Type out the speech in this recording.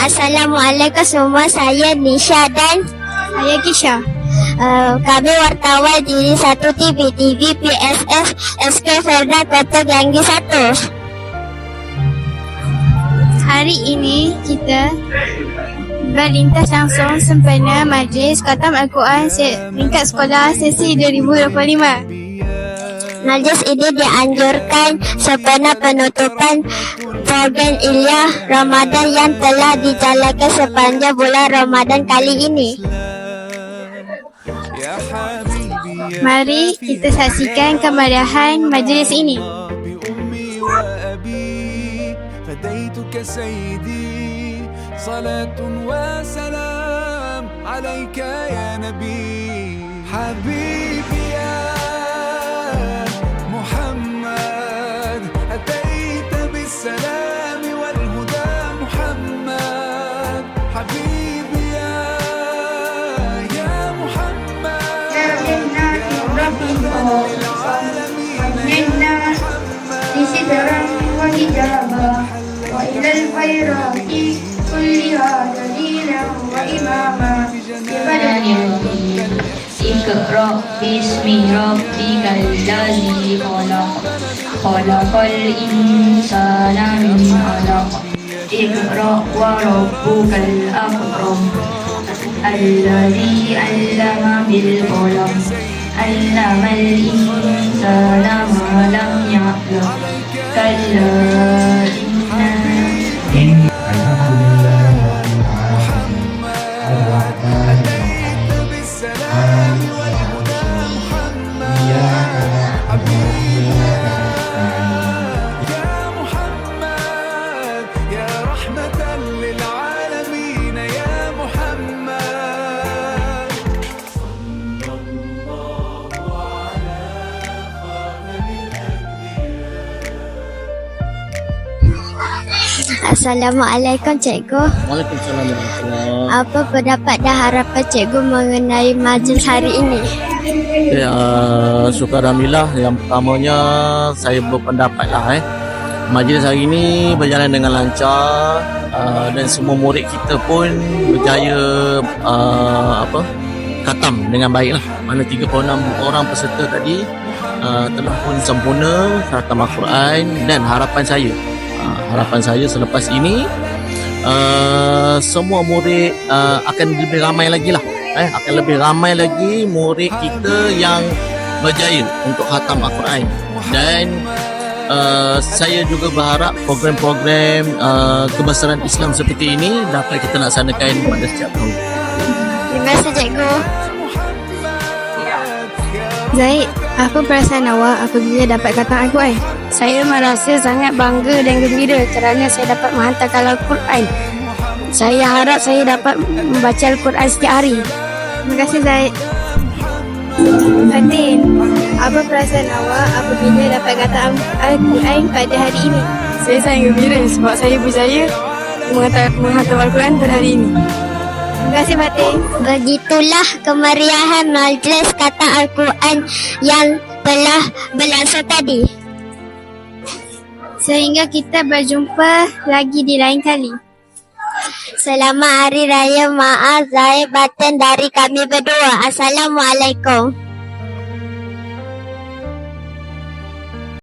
Assalamualaikum semua. Saya Nisha dan Saya Kisha. uh, kami wartawan diri satu TV, TV PSS SK Ferda Kota Ganggi 1. Hari ini kita berlintas langsung sempena Majlis Khatam Al-Quran tingkat sekolah sesi 2025. Majlis ini dianjurkan sempena penutupan program Ilya Ramadan yang telah dijalankan sepanjang bulan Ramadan kali ini. Mari kita saksikan kemeriahan majlis ini. بأمي وأبي فديتك سيدي صلاة وسلام عليك يا نبي حبيبي وجدنا لسترا وحجابا وإلى الخيرات كلها دليلا وإماما. اقرأ باسم ربك الذي خلق. خلق الإنسان من علق. اقرأ وربك الأكرم. الذي علم بالقلم. علم الإنسان ما لم يعلم Assalamualaikum cikgu. Waalaikumsalam Apa pendapat dan harapan cikgu mengenai majlis hari ini? Ya, uh, syukur Yang pertamanya saya berpendapat lah eh Majlis hari ini berjalan dengan lancar uh, Dan semua murid kita pun berjaya uh, apa Khatam dengan baik lah Mana 36 orang peserta tadi uh, Telah pun sempurna Khatam Al-Quran Dan harapan saya uh, Harapan saya selepas ini uh, Semua murid uh, akan lebih ramai lagi lah eh, akan lebih ramai lagi murid kita yang berjaya untuk khatam Al-Quran dan uh, saya juga berharap program-program uh, kebesaran Islam seperti ini dapat kita laksanakan pada setiap tahun. Terima kasih cikgu. Zaid, apa perasaan awak apabila dapat khatam Al-Quran? Saya merasa sangat bangga dan gembira kerana saya dapat menghantarkan Al-Quran. Saya harap saya dapat membaca Al-Quran setiap hari. Terima kasih Zaid. Fatin, apa perasaan awak apabila dapat khatam Al-Quran pada hari ini? Saya sangat gembira sebab saya berjaya menghantar, menghantar Al-Quran pada hari ini. Kasih Fatin. Begitulah kemeriahan majlis kata Al-Quran yang telah berlangsung tadi. Sehingga kita berjumpa lagi di lain kali. Selamat Hari Raya Maaf Zahir Batin dari kami berdua. Assalamualaikum.